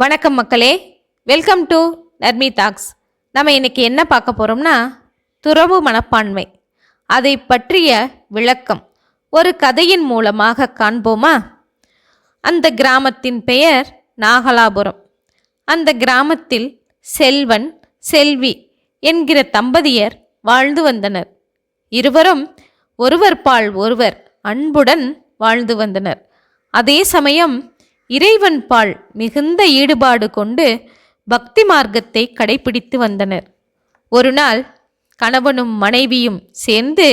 வணக்கம் மக்களே. Welcome to Narmi தாக்ஸ் நம்ம இன்னைக்கு என்ன பார்க்க போகிறோம்னா துறவு மனப்பான்மை. அதை பற்றிய விளக்கம். ஒரு கதையின் மூலமாக காண்போமா? அந்த கிராமத்தின் பெயர் நாகலாபுரம். அந்த கிராமத்தில் செல்வன் செல்வி என்கிற தம்பதியர் வாழ்ந்து வந்தனர். இருவரும் ஒருவர் பால் ஒருவர் அன்புடன் வாழ்ந்து வந்தனர். அதே சமயம் இறைவன் பால் மிகுந்த ஈடுபாடு கொண்டு பக்தி மார்க்கத்தை கடைபிடித்து வந்தனர். ஒரு நாள் கணவனும் மனைவியும் சேர்ந்து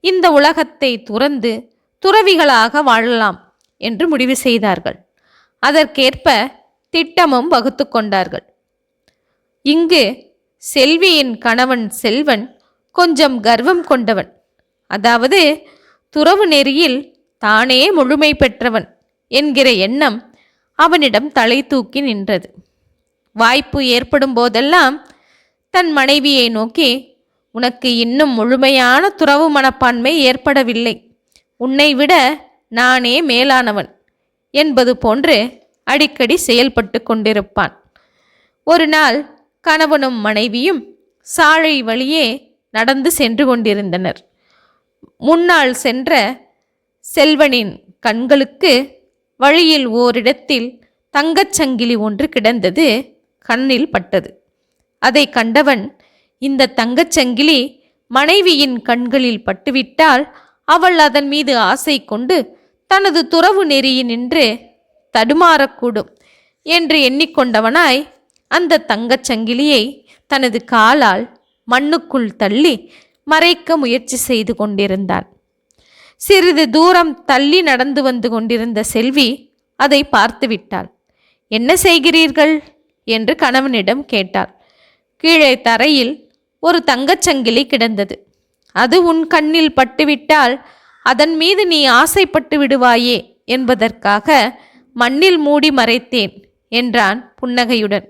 இந்த உலகத்தை துறந்து துறவிகளாக வாழலாம் என்று முடிவு செய்தார்கள். அதற்கேற்ப திட்டமும் வகுத்து கொண்டார்கள். இங்கு செல்வியின் கணவன் செல்வன் கொஞ்சம் கர்வம் கொண்டவன். அதாவது துறவு நெறியில் தானே முழுமை பெற்றவன். என்கிற எண்ணம் அவனிடம் தலை தூக்கி நின்றது. வாய்ப்பு ஏற்படும் போதெல்லாம் தன் மனைவியை நோக்கி உனக்கு இன்னும் முழுமையான துறவு மனப்பான்மை ஏற்படவில்லை. உன்னை விட நானே மேலானவன் என்பது போன்று அடிக்கடி செயல்பட்டு கொண்டிருப்பான். ஒரு நாள் கணவனும் மனைவியும் சாலை வழியே நடந்து சென்று கொண்டிருந்தனர். முன்னால் சென்ற செல்வனின் கண்களுக்கு வழியில் ஓரிடத்தில் தங்கச் சங்கிலி ஒன்று கிடந்தது கண்ணில் பட்டது. அதை கண்டவன் இந்த தங்கச் சங்கிலி மனைவியின் கண்களில் பட்டுவிட்டால் அவள் அதன் மீது ஆசை கொண்டு தனது துறவு நெறியினின்று தடுமாறக்கூடும் என்று எண்ணிக்கொண்டவனாய் அந்த தங்கச் சங்கிலியை தனது காலால் மண்ணுக்குள் தள்ளி மறைக்க முயற்சி செய்து கொண்டிருந்தான். சிறிது தூரம் தள்ளி நடந்து வந்து கொண்டிருந்த செல்வி அதை பார்த்து விட்டாள். என்ன செய்கிறீர்கள்? என்று கணவனிடம் கேட்டாள். கீழே தரையில் ஒரு தங்கச்சங்கிலி கிடந்தது. அது உன் கண்ணில் பட்டுவிட்டால் அதன் மீது நீ ஆசைப்பட்டு விடுவாயே என்பதற்காக மண்ணில் மூடி மறைத்தேன் என்றான் புன்னகையுடன்.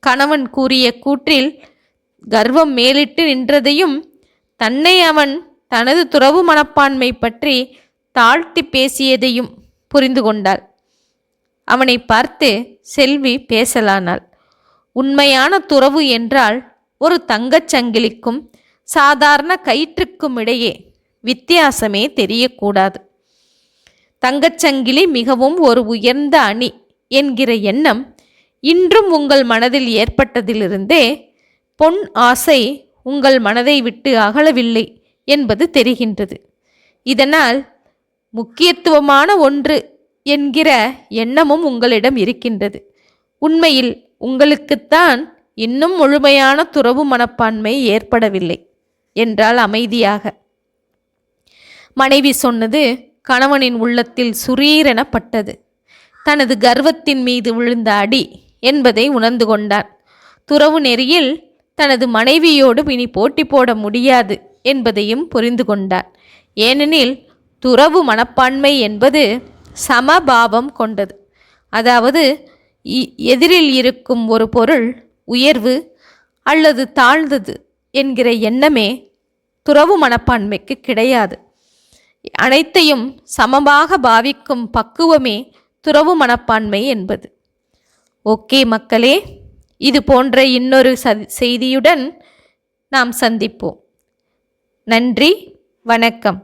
கணவன் கூறிய கூற்றில் கர்வம் மேலிட்டு நின்றதையும் தன்னை அவன் தனது துறவு மனப்பான்மை பற்றி தாழ்த்தி பேசியதையும் புரிந்து கொண்டாள். அவனை பார்த்து செல்வி பேசலானாள். உண்மையான துறவு என்றால் ஒரு தங்கச் சங்கிலிக்கும் சாதாரண கயிற்றுக்கும் இடையே வித்தியாசமே தெரியக்கூடாது. தங்கச்சங்கிலி மிகவும் ஒரு உயர்ந்த அணி என்கிற எண்ணம் இன்றும் உங்கள் மனதில் ஏற்பட்டதிலிருந்தே பொன் ஆசை உங்கள் மனதை விட்டு அகலவில்லை. என்பது தெரிகின்றது. இதனால் முக்கியத்துவமான ஒன்று என்கிற எண்ணமும் உங்களிடம் இருக்கின்றது. உண்மையில் உங்களுக்குத்தான் இன்னும் முழுமையான துறவு மனப்பான்மை ஏற்படவில்லை என்றால் அமைதியாக. மனைவி சொன்னது கணவனின் உள்ளத்தில் சுரீரெனப்பட்டது. தனது கர்வத்தின் மீது விழுந்த அடி என்பதை உணர்ந்து கொண்டான் துறவு நெறியில் தனது மனைவியோடு இனி போட்டி போட முடியாது. என்பதையும் புரிந்து கொண்டார். ஏனெனில் துறவு மனப்பான்மை என்பது சமபாவம் கொண்டது. அதாவது இ- எதிரில் இருக்கும் ஒரு பொருள் உயர்வு அல்லது தாழ்ந்தது என்கிற எண்ணமே துறவு மனப்பான்மைக்கு கிடையாது. அனைத்தையும் சமமாக பாவிக்கும் பக்குவமே துறவு மனப்பான்மை என்பது. ஓகே மக்களே இது போன்ற இன்னொரு ச- செய்தியுடன் நாம் சந்திப்போம். நன்றி வணக்கம்.